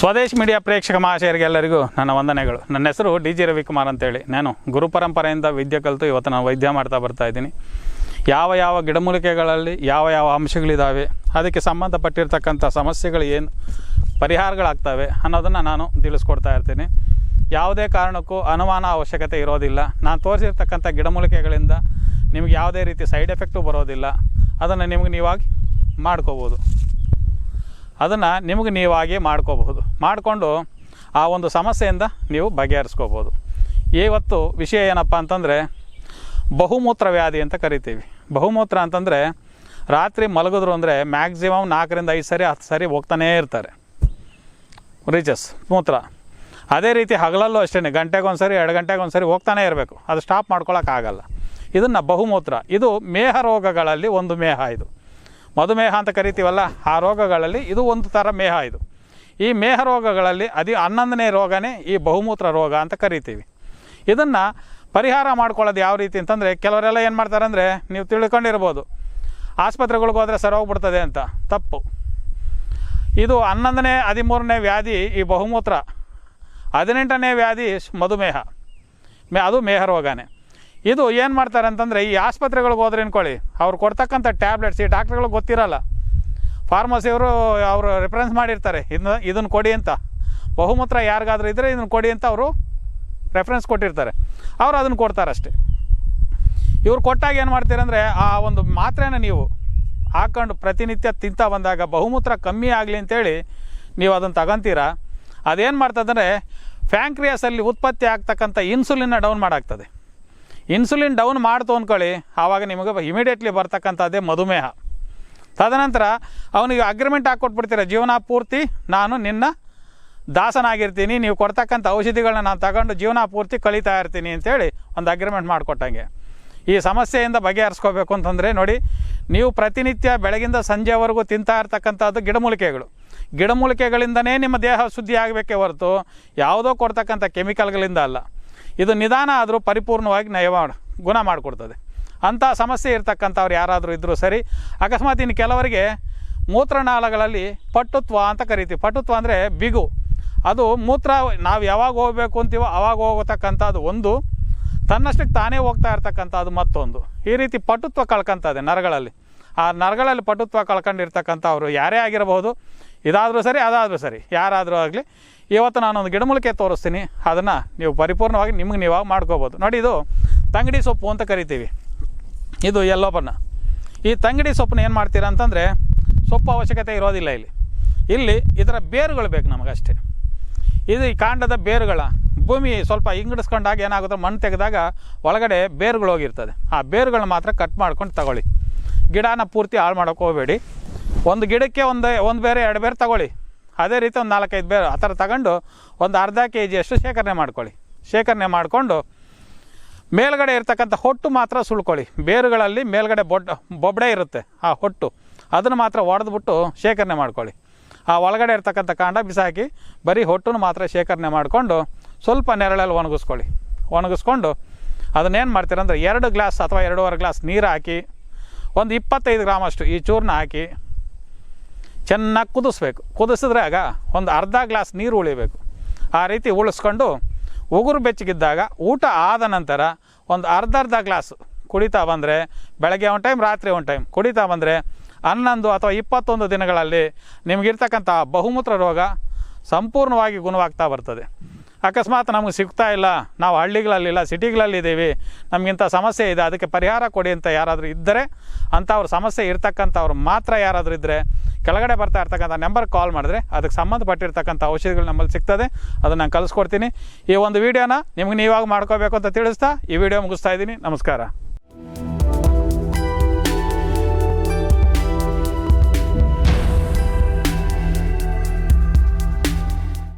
Swadesh media ಪ್ರೇಕ್ಷಕ ಮಹಾಶಯರಿಗೆಲ್ಲರಿಗೂ ನನ್ನ ವಂದನೆಗಳು. ನನ್ನ ಹೆಸರು ಡಿ ಜಿ ರವಿಕುಮಾರ್ ಅಂತೇಳಿ. ನಾನು ಗುರು ಪರಂಪರೆಯಿಂದ ವಿದ್ಯೆ ಕಲಿತು ಇವತ್ತು ನಾನು ವೈದ್ಯ ಮಾಡ್ತಾ ಬರ್ತಾ ಇದ್ದೀನಿ. ಯಾವ ಯಾವ ಗಿಡಮೂಲಿಕೆಗಳಲ್ಲಿ ಯಾವ ಯಾವ ಅಂಶಗಳಿದ್ದಾವೆ ಅದಕ್ಕೆ ಸಂಬಂಧಪಟ್ಟಿರ್ತಕ್ಕಂಥ ಸಮಸ್ಯೆಗಳು ಏನು, ಪರಿಹಾರಗಳಾಗ್ತವೆ ಅನ್ನೋದನ್ನು ನಾನು ತಿಳಿಸ್ಕೊಡ್ತಾ ಇರ್ತೀನಿ. ಯಾವುದೇ ಕಾರಣಕ್ಕೂ ಅನುಮಾನ ಅವಶ್ಯಕತೆ ಇರೋದಿಲ್ಲ. ನಾನು ತೋರಿಸಿರ್ತಕ್ಕಂಥ ಗಿಡಮೂಲಿಕೆಗಳಿಂದ ನಿಮಗೆ ಯಾವುದೇ ರೀತಿ ಸೈಡ್ ಎಫೆಕ್ಟು ಬರೋದಿಲ್ಲ. ಅದನ್ನು ನಿಮಗೆ ನೀವಾಗಿ ಮಾಡ್ಕೋಬೋದು. ಅದನ್ನು ನಿಮಗೆ ನೀವಾಗೇ ಮಾಡ್ಕೋಬಹುದು. ಮಾಡಿಕೊಂಡು ಆ ಒಂದು ಸಮಸ್ಯೆಯಿಂದ ನೀವು ಬಗೆಹರಿಸ್ಕೋಬೋದು. ಇವತ್ತು ವಿಷಯ ಏನಪ್ಪ ಅಂತಂದರೆ ಬಹುಮೂತ್ರ ವ್ಯಾಧಿ ಅಂತ ಕರಿತೀವಿ. ಬಹುಮೂತ್ರ ಅಂತಂದರೆ ರಾತ್ರಿ ಮಲಗಿದ್ರು ಅಂದರೆ ಮ್ಯಾಕ್ಸಿಮಮ್ ನಾಲ್ಕರಿಂದ ಐದು ಸರಿ, ಹತ್ತು ಸರಿ ಹೋಗ್ತಾನೇ ಇರ್ತಾರೆ. ರೀಚಸ್ ಮೂತ್ರ. ಅದೇ ರೀತಿ ಹಗಲಲ್ಲೂ ಅಷ್ಟೇ ಗಂಟೆಗೊಂದು ಸರಿ ಎರಡು ಗಂಟೆಗೆ ಒಂದು ಸರಿ ಹೋಗ್ತಾನೇ ಇರಬೇಕು. ಅದು ಸ್ಟಾಪ್ ಮಾಡ್ಕೊಳ್ಳೋಕ್ಕಾಗಲ್ಲ ಇದನ್ನು ಬಹುಮೂತ್ರ, ಇದು ಮೇಹ ರೋಗಗಳಲ್ಲಿ ಒಂದು ಮೇಹ ಇದು. ಮಧುಮೇಹ ಅಂತ ಕರಿತೀವಲ್ಲ, ಆ ರೋಗಗಳಲ್ಲಿ ಇದು ಒಂದು ಥರ ಮೇಹ ಇದು. ಈ ಮೇಹ ರೋಗಗಳಲ್ಲಿ ಅದಿ ಹನ್ನೊಂದನೇ ರೋಗನೇ ಈ ಬಹುಮೂತ್ರ ರೋಗ ಅಂತ ಕರಿತೀವಿ. ಇದನ್ನು ಪರಿಹಾರ ಮಾಡ್ಕೊಳ್ಳೋದು ಯಾವ ರೀತಿ ಅಂತಂದರೆ ಕೆಲವರೆಲ್ಲ ಏನು ಮಾಡ್ತಾರೆ ಅಂದರೆ ನೀವು ತಿಳ್ಕೊಂಡಿರ್ಬೋದು. ಆಸ್ಪತ್ರೆಗಳಿಗೆ ಹೋದರೆ ಸರಿ ಹೋಗ್ಬಿಡ್ತದೆ ಅಂತ, ತಪ್ಪು. ಇದು ಹನ್ನೊಂದನೇ, ಹದಿಮೂರನೇ ವ್ಯಾಧಿ ಈ ಬಹುಮೂತ್ರ, ಹದಿನೆಂಟನೇ ವ್ಯಾಧಿ ಮಧುಮೇಹ, ಮೇ, ಅದು ಮೇಹ ರೋಗನೇ. ಇದು ಏನು ಮಾಡ್ತಾರೆ ಅಂತಂದರೆ ಈ ಆಸ್ಪತ್ರೆಗಳಿಗೆ ಹೋದ್ರೆ ಅಂದ್ಕೊಳ್ಳಿ ಅವ್ರು ಕೊಡ್ತಕ್ಕಂಥ ಟ್ಯಾಬ್ಲೆಟ್ಸ್ ಈ ಡಾಕ್ಟ್ರುಗಳಿಗೆ ಗೊತ್ತಿರಲ್ಲ. ಫಾರ್ಮಸಿಯವರು ಅವರು ರೆಫರೆನ್ಸ್ ಮಾಡಿರ್ತಾರೆ. ಇದನ್ನ ಇದನ್ನು ಕೊಡಿ ಅಂತ. ಬಹುಮೂತ್ರ ಯಾರಿಗಾದ್ರೂ ಇದ್ದರೆ ಇದನ್ನು ಕೊಡಿ ಅಂತ ಅವರು ರೆಫರೆನ್ಸ್ ಕೊಟ್ಟಿರ್ತಾರೆ. ಅವರು ಅದನ್ನು ಕೊಡ್ತಾರೆ ಅಷ್ಟೇ ಇವ್ರು ಕೊಟ್ಟಾಗ ಏನು ಮಾಡ್ತೀರಂದರೆ ಆ ಒಂದು ಮಾತ್ರೆನ ನೀವು ಹಾಕೊಂಡು ಪ್ರತಿನಿತ್ಯ ತಿಂತಾ ಬಂದಾಗ ಬಹುಮೂತ್ರ ಕಮ್ಮಿ ಆಗಲಿ ಅಂತೇಳಿ ನೀವು ಅದನ್ನು ತಗೊಂತೀರ? ಅದೇನು ಮಾಡ್ತದಂದರೆ ಫ್ಯಾಂಕ್ರಿಯಾಸಲ್ಲಿ ಉತ್ಪತ್ತಿ ಆಗ್ತಕ್ಕಂಥ ಇನ್ಸುಲಿನ್ನ ಡೌನ್ ಮಾಡಾಗ್ತದೆ. ಇನ್ಸುಲಿನ್ ಡೌನ್ ಮಾಡ್ತು ಅಂದ್ಕೊಳ್ಳಿ ಆವಾಗ ನಿಮಗೆ ಇಮಿಡಿಯೇಟ್ಲಿ ಬರ್ತಕ್ಕಂಥದ್ದೇ ಮಧುಮೇಹ. ತದನಂತರ ಅವನಿಗೆ ಅಗ್ರಿಮೆಂಟ್ ಹಾಕ್ಕೊಟ್ಬಿಡ್ತೀರ ಜೀವನ ಪೂರ್ತಿ ನಾನು ನಿನ್ನ ದಾಸನಾಗಿರ್ತೀನಿ, ನೀವು ಕೊಡ್ತಕ್ಕಂಥ ಔಷಧಿಗಳನ್ನ ನಾನು ತಗೊಂಡು ಜೀವನ ಪೂರ್ತಿ ಕಳೀತಾ ಇರ್ತೀನಿ ಅಂತೇಳಿ ಒಂದು ಅಗ್ರಿಮೆಂಟ್ ಮಾಡಿಕೊಟ್ಟಂಗೆ. ಈ ಸಮಸ್ಯೆಯಿಂದ ಬಗೆಹರಿಸ್ಕೋಬೇಕು ಅಂತಂದರೆ ನೋಡಿ, ನೀವು ಪ್ರತಿನಿತ್ಯ ಬೆಳಗಿಂದ ಸಂಜೆವರೆಗೂ ತಿಂತಾ ಇರ್ತಕ್ಕಂಥದ್ದು ಗಿಡಮೂಲಿಕೆಗಳು. ಗಿಡಮೂಲಿಕೆಗಳಿಂದನೇ ನಿಮ್ಮ ದೇಹ ಶುದ್ಧಿ ಆಗಬೇಕೇ ಹೊರತು ಯಾವುದೋ ಕೊಡ್ತಕ್ಕಂಥ ಕೆಮಿಕಲ್ಗಳಿಂದ ಅಲ್ಲ. ಇದು ನಿಧಾನ ಆದರೂ ಪರಿಪೂರ್ಣವಾಗಿ ನಯವಾಡ ಗುಣ ಮಾಡಿಕೊಡ್ತದೆ. ಅಂಥ ಸಮಸ್ಯೆ ಇರ್ತಕ್ಕಂಥವ್ರು ಯಾರಾದರೂ ಇದ್ದರೂ ಸರಿ, ಅಕಸ್ಮಾತ್ ಇನ್ನು ಕೆಲವರಿಗೆ ಮೂತ್ರನಾಳಗಳಲ್ಲಿ ಪಟುತ್ವ ಅಂತ ಕರಿತೀವಿ. ಪಟುತ್ವ ಅಂದರೆ ಬಿಗು. ಅದು ಮೂತ್ರ ನಾವು ಯಾವಾಗ ಹೋಗಬೇಕು ಅಂತೀವೋ ಅವಾಗ ಹೋಗತಕ್ಕಂಥದ್ದು ಒಂದು. ತನ್ನಷ್ಟಕ್ಕೆ ತಾನೇ ಹೋಗ್ತಾ ಇರ್ತಕ್ಕಂಥದ್ದು ಮತ್ತೊಂದು. ಈ ರೀತಿ ಪಟುತ್ವ ಕಳ್ಕೊಂತದೆ ನರಗಳಲ್ಲಿ. ಆ ನರಗಳಲ್ಲಿ ಪಟುತ್ವ ಕಳ್ಕೊಂಡಿರ್ತಕ್ಕಂಥವ್ರು ಯಾರೇ ಆಗಿರಬಹುದು. ಇದಾದರೂ ಸರಿ, ಅದಾದರೂ ಸರಿ. ಯಾರಾದರೂ ಆಗಲಿ, ಇವತ್ತು ನಾನೊಂದು ಗಿಡಮೂಲಿಕೆ ತೋರಿಸ್ತೀನಿ. ಅದನ್ನು ನೀವು ಪರಿಪೂರ್ಣವಾಗಿ ನಿಮಗೆ ನೀವಾಗ ಮಾಡ್ಕೋಬೋದು. ನೋಡಿ ಇದು ತಂಗಡಿ ಸೊಪ್ಪು ಅಂತ ಕರಿತೀವಿ. ಇದು ಎಲ್ಲೋ ಬಣ್ಣ ಈ ತಂಗಡಿ ಸೊಪ್ಪನ್ನ ಏನು ಮಾಡ್ತೀರಾ ಅಂತಂದರೆ ಸೊಪ್ಪು ಅವಶ್ಯಕತೆ ಇರೋದಿಲ್ಲ ಇಲ್ಲಿ. ಇಲ್ಲಿ ಇದರ ಬೇರುಗಳು ಬೇಕು ನಮಗಷ್ಟೇ. ಇದು ಈ ಕಾಂಡದ ಬೇರುಗಳ. ಭೂಮಿ ಸ್ವಲ್ಪ ಹಿಂಗಡಿಸ್ಕೊಂಡಾಗ ಏನಾಗುತ್ತೆ? ಮಣ್ಣು ತೆಗೆದಾಗ ಒಳಗಡೆ ಬೇರುಗಳು ಹೋಗಿರ್ತದೆ. ಆ ಬೇರುಗಳನ್ನ ಮಾತ್ರ ಕಟ್ ಮಾಡ್ಕೊಂಡು ತಗೊಳ್ಳಿ. ಗಿಡನ ಪೂರ್ತಿ ಹಾಳು ಮಾಡೋಕೆ ಹೋಗಬೇಡಿ. ಒಂದು ಗಿಡಕ್ಕೆ ಒಂದು ಒಂದು ಬೇರೆ, ಎರಡು ಬೇರೆ ತಗೊಳ್ಳಿ. ಅದೇ ರೀತಿ ಒಂದು ನಾಲ್ಕೈದು ಬೇರು ಆ ಥರ ತಗೊಂಡು ಒಂದು ಅರ್ಧ ಕೆ ಜಿಯಷ್ಟು ಶೇಖರಣೆ ಮಾಡ್ಕೊಳ್ಳಿ. ಶೇಖರಣೆ ಮಾಡಿಕೊಂಡು ಮೇಲ್ಗಡೆ ಇರ್ತಕ್ಕಂಥ ಹೊಟ್ಟು ಮಾತ್ರ ಸುಳ್ಕೊಳ್ಳಿ ಬೇರುಗಳಲ್ಲಿ ಮೇಲ್ಗಡೆ ಬೊಡ್ಡ ಬೊಬ್ಬಡೆ ಇರುತ್ತೆ ಆ ಹೊಟ್ಟು. ಅದನ್ನು ಮಾತ್ರ ಒಡೆದ್ಬಿಟ್ಟು ಶೇಖರಣೆ ಮಾಡ್ಕೊಳ್ಳಿ ಆ ಒಳಗಡೆ ಇರ್ತಕ್ಕಂಥ ಕಾಂಡ ಬಿಸಾಕಿ ಬರೀ ಹೊಟ್ಟನ್ನು ಮಾತ್ರ ಶೇಖರಣೆ ಮಾಡಿಕೊಂಡು ಸ್ವಲ್ಪ ನೆರಳಲ್ಲಿ ಒಣಗಿಸ್ಕೊಳ್ಳಿ ಒಣಗಿಸ್ಕೊಂಡು ಅದನ್ನೇನು ಮಾಡ್ತೀರಂದ್ರೆ ಎರಡು ಗ್ಲಾಸ್ ಅಥವಾ ಎರಡೂವರೆ ಗ್ಲಾಸ್ ನೀರು ಹಾಕಿ, ಒಂದು ಇಪ್ಪತ್ತೈದು ಗ್ರಾಮ್ ಅಷ್ಟು ಈ ಚೂರ್ನ ಹಾಕಿ ಚೆನ್ನಾಗಿ ಕುದಿಸ್ಬೇಕು. ಕುದಿಸಿದ್ರಾಗ ಒಂದು ಅರ್ಧ ಗ್ಲಾಸ್ ನೀರು ಉಳಿಬೇಕು. ಆ ರೀತಿ ಉಳಿಸ್ಕೊಂಡು ಉಗುರು ಬೆಚ್ಚಗಿದ್ದಾಗ ಊಟ ಆದ ನಂತರ ಒಂದು ಅರ್ಧ ಅರ್ಧ ಗ್ಲಾಸ್ ಕುಡಿತಾ ಬಂದರೆ, ಬೆಳಗ್ಗೆ ಒಂದು ಟೈಮ್, ರಾತ್ರಿ ಒಂದು ಟೈಮ್ ಕುಡಿತಾ ಬಂದರೆ, ಹನ್ನೊಂದು ಅಥವಾ ಇಪ್ಪತ್ತೊಂದು ದಿನಗಳಲ್ಲಿ ನಿಮಗಿರ್ತಕ್ಕಂಥ ಬಹುಮೂತ್ರ ರೋಗ ಸಂಪೂರ್ಣವಾಗಿ ಗುಣವಾಗ್ತಾ ಬರ್ತದೆ. ಅಕಸ್ಮಾತ್ ನಮಗೆ ಸಿಗ್ತಾ ಇಲ್ಲ, ನಾವು ಹಳ್ಳಿಗಳಲ್ಲಿಲ್ಲ ಸಿಟಿಗಳಲ್ಲಿದ್ದೀವಿ ನಮಗಿಂಥ ಸಮಸ್ಯೆ ಇದೆ, ಅದಕ್ಕೆ ಪರಿಹಾರ ಕೊಡಿ ಅಂತ ಯಾರಾದರೂ ಇದ್ದರೆ, ಅಂಥವ್ರ ಸಮಸ್ಯೆ ಇರ್ತಕ್ಕಂಥವ್ರು ಮಾತ್ರ ಯಾರಾದರೂ ಇದ್ದರೆ ಕೆಳಗಡೆ ಬರ್ತಾ ಇರ್ತಕ್ಕಂಥ ನಂಬರ್ ಕಾಲ್ ಮಾಡಿದ್ರೆ ಅದಕ್ಕೆ ಸಂಬಂಧಪಟ್ಟಿರ್ತಕ್ಕಂಥ ಔಷಧಿಗಳು ನಮ್ಮಲ್ಲಿ ಸಿಗ್ತದೆ. ಅದನ್ನು ನಾನು ಕಲಿಸ್ಕೊಡ್ತೀನಿ ಈ ಒಂದು ವೀಡಿಯೋನ ನಿಮ್ಗೆ ನೀವಾಗ ಮಾಡ್ಕೋಬೇಕು ಅಂತ ತಿಳಿಸ್ತಾ ಈ ವಿಡಿಯೋ ಮುಗಿಸ್ತಾ ಇದ್ದೀನಿ. ನಮಸ್ಕಾರ.